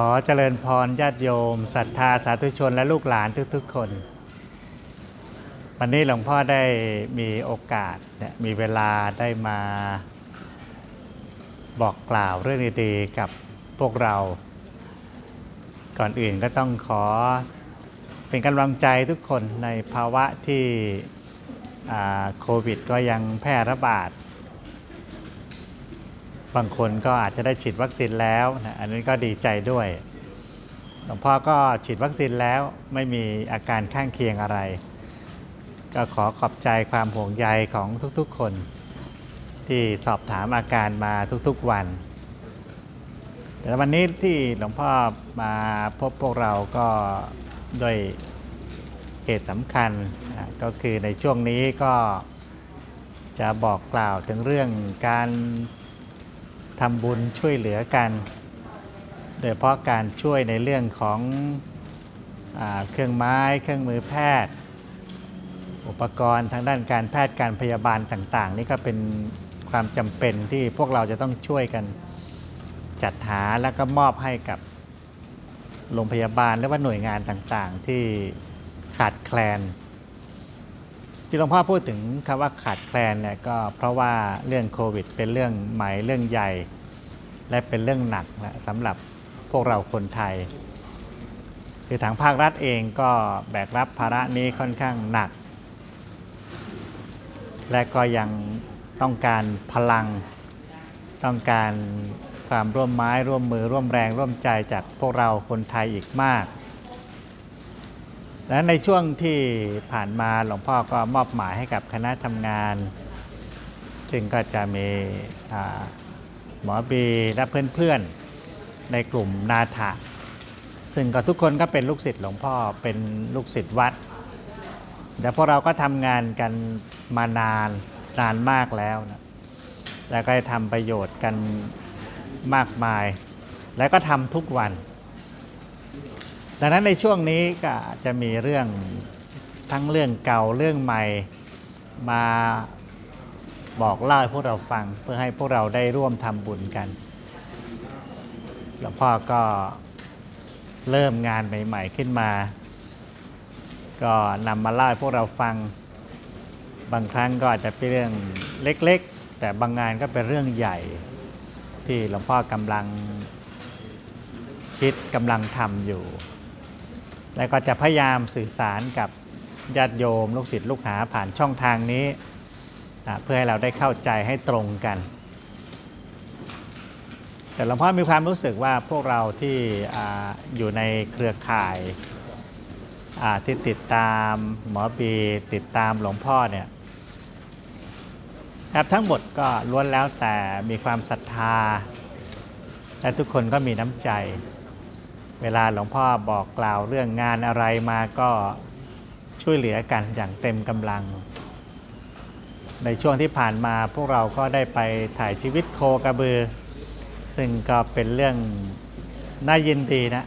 อเจริญพรญาติโยมศรัทธาสาธุชนและลูกหลานทุกๆคน วันนี้หลวงพ่อได้มีโอกาสเนี่ยมีเวลาได้มาบอกกล่าวเรื่องดีๆกับพวกเรา ก่อนอื่นก็ต้องขอเป็นกำลังใจทุกคนในภาวะที่โควิดก็ยังแพร่ระบาด บางคนก็อาจจะได้ฉีดวัคซีนแล้วนะอันนี้ก็ดีใจด้วยหลวงพ่อก็ฉีดวัคซีนแล้วไม่มีอาการข้างเคียงอะไร ก็ขอขอบใจความห่วงใยของทุกๆคน ที่สอบถามอาการมาทุกๆวัน แต่วันนี้ที่หลวงพ่อมาพบพวกเราก็ด้วยเหตุสำคัญก็คือในช่วงนี้ก็จะบอกกล่าวถึงเรื่องการ ทำบุญช่วยเหลือกัน โดยเฉพาะการช่วยในเรื่องของอเครื่องไม้เครื่องมือแพทย์ อุปกรณ์ทางด้านการแพทย์การพยาบาลต่างๆ นี่ก็เป็นความจำเป็นที่พวกเราจะต้องช่วยกันจัดหาแล้วก็มอบให้กับโรงพยาบาลหรือว่าหน่วยงานต่างๆ ที่ขาดแคลน ที่หลวงพ่อพูดถึงคำว่าขาดแคลนเนี่ยก็เพราะว่าเรื่องโควิด เป็นเรื่องใหม่เรื่องใหญ่ และเป็นเรื่องหนักนะสำหรับพวกเราคนไทย คือทางภาครัฐเองก็แบกรับภาระนี้ค่อนข้างหนัก และก็ยังต้องการพลัง ต้องการความร่วมไม้ร่วมมือร่วมแรงร่วมใจจากพวกเราคนไทยอีกมากและในช่วงที่ผ่านมาหลวงพ่อก็มอบหมายให้กับคณะทำงาน ซึ่งก็จะมีอ่า หมอบีและเพื่อนๆในกลุ่มนาถะซึ่งก็ทุกคนก็เป็นลูกศิษย์หลวงพ่อเป็นลูกศิษย์วัดแต่พวกเราก็ทำงานกันมานานนานมากแล้วนะแล้วก็ได้ทำประโยชน์กันมากมาย แล้วก็ทำทุกวัน ดังนั้นในช่วงนี้ก็จะมีเรื่องทั้งเรื่องเก่าเรื่องใหม่มา บอกเล่าให้พวกเราฟังเพื่อให้พวกเราได้ร่วมทำบุญกันหลวงพ่อก็เริ่มงานใหม่ ๆ ขึ้นมา ก็นำมาเล่าให้พวกเราฟัง บางครั้งก็อาจจะเป็นเรื่องเล็กๆ แต่บางงานก็เป็นเรื่องใหญ่ ที่หลวงพ่อกำลังคิดกำลังทำอยู่ และก็จะพยายามสื่อสารกับญาติโยม ลูกศิษย์ลูกหาผ่านช่องทางนี้ นะเพื่อให้เราได้เข้าใจให้ตรงกัน แต่หลวงพ่อมีความรู้สึกว่าพวกเราที่ออยู่ในเครือข่ายที่ติดตามหมอบีติดตามหลวงพ่อเนี่ยครับทั้งหมดก็ล้วนแล้วแต่มีความศรัทธา และทุกคนก็มีน้ำใจ เวลาหลวงพ่อบอกกล่าวเรื่องงานอะไรมาก็ช่วยเหลือกันอย่างเต็มกำลัง ในช่วงที่ผ่านมาพวกเราก็ได้ไปถ่ายชีวิตโคกระบือ ซึ่งก็เป็นเรื่องน่ายินดีนะ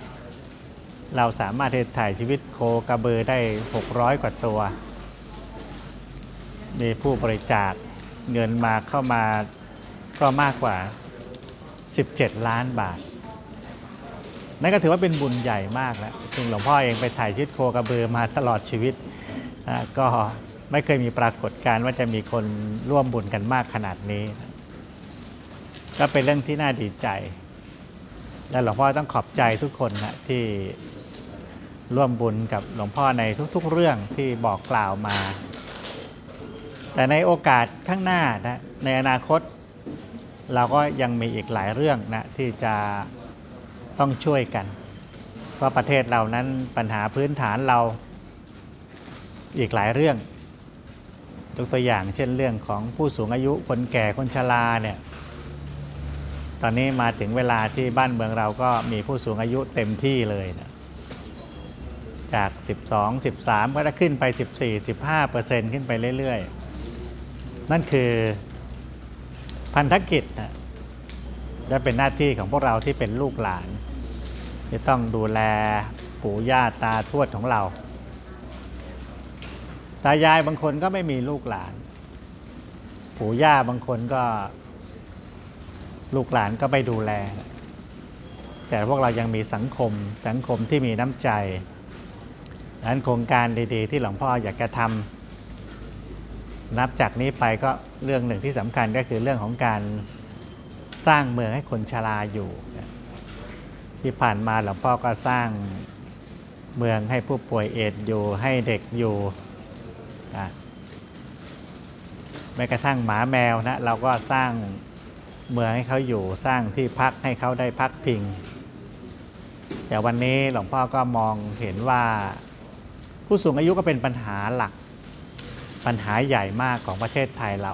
เราสามารถที่ถ่ายชีวิตโคกระบือได้ 600 กว่าตัว มีผู้บริจาคเงินมาเข้ามาก็มากกว่า 17 ล้านบาท นั่นก็ถือว่าเป็นบุญใหญ่มากแล้วซึ่งหลวงพ่อเองไปถ่ายชีวิตโคกระบือมาตลอดชีวิตก็ ไม่เคยมีปรากฏการณ์ว่าจะมีคนร่วมบุญกันมากขนาดนี้ ก็เป็นเรื่องที่น่าดีใจ และหลวงพ่อต้องขอบใจทุกคนนะที่ร่วมบุญกับหลวงพ่อในทุกๆเรื่องที่บอกกล่าวมา แต่ในโอกาสข้างหน้านะในอนาคต เราก็ยังมีอีกหลายเรื่องนะที่จะต้องช่วยกัน เพราะประเทศเรานั้นปัญหาพื้นฐานเราอีกหลายเรื่อง ยกตัวอย่างเช่นเรื่องของผู้สูงอายุคนแก่คนชราเนี่ยตอนนี้มาถึงเวลาที่บ้านเมืองเราก็มีผู้สูงอายุเต็มที่เลยนะจาก 12 13 ก็จะขึ้นไป 14 15เปอร์เซ็นต์ขึ้นไปเรื่อยๆ นั่นคือพันธกิจนะและเป็นหน้าที่ของพวกเราที่เป็นลูกหลานที่ต้องดูแลปู่ย่าตาทวดของเรา ตายายบางคนก็ไม่มีลูกหลาน ปู่ย่าบางคนก็ ลูกหลานก็ไปดูแล แต่พวกเรายังมีสังคมสังคมที่มีน้ำใจดังนั้นโครงการดีๆ ที่หลวงพ่ออยากจะทำนับจากนี้ไปก็เรื่องหนึ่งที่สำคัญก็คือเรื่องของการสร้างเมืองให้คนชราอยู่ ที่ผ่านมาหลวงพ่อก็สร้างเมืองให้ผู้ป่วยเอดส์อยู่ให้เด็กอยู่ นะแม้กระทั่งหมาแมวนะเราก็สร้างเมืองให้เขาอยู่สร้างที่พักให้เขาได้พักพิง แต่วันนี้หลวงพ่อก็มองเห็นว่า ผู้สูงอายุก็เป็นปัญหาหลัก ปัญหาใหญ่มากของประเทศไทยเรา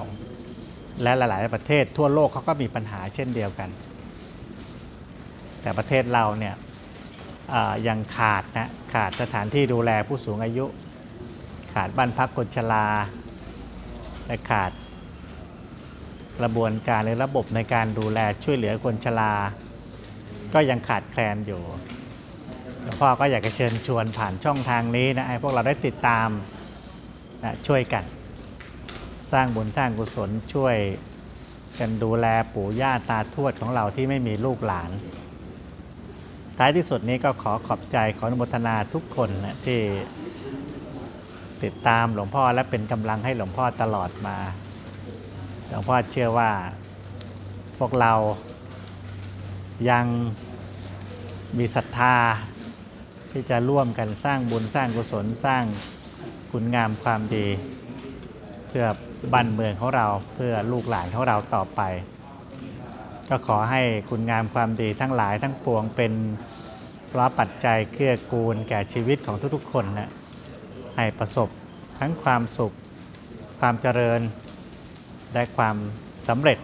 และหลาย ๆ ประเทศทั่วโลกเขาก็มีปัญหาเช่นเดียวกัน แต่ประเทศเราเนี่ยยังขาดนะขาดสถานที่ดูแลผู้สูงอายุ ขาดบ้านพักคนชราและขาดกระบวนการหรือระบบในการดูแลช่วยเหลือคนชรา ก็ยังขาดแคลนอยู่หลวงพ่อก็อยากจะเชิญชวนผ่านช่องทางนี้นะให้พวกเราได้ติดตามนะช่วยกัน สร้างบุญสร้างกุศลช่วยกันดูแลปู่ย่าตาทวดของเราที่ไม่มีลูกหลาน ท้ายที่สุดนี้ก็ขอขอบใจขออนุโมทนาทุกคนนะที่ ติดตามหลวงพ่อและเป็นกำลังให้หลวงพ่อตลอดมา หลวงพ่อเชื่อว่าพวกเรายังมีศรัทธาที่จะร่วมกันสร้างบุญสร้างกุศลสร้างคุณงามความดี เพื่อบ้านเมืองของเราเพื่อลูกหลานของเราต่อไป ก็ขอให้คุณงามความดีทั้งหลายทั้งปวงเป็นพระปัจจัยเกื้อกูลแก่ชีวิตของทุกๆ คนนะ ให้ประสบทั้งความสุข ความเจริญ และความสำเร็จ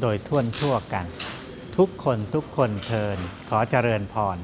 โดยทั่วทั่วกัน ทุกคนทุกคนเทินขอเจริญพร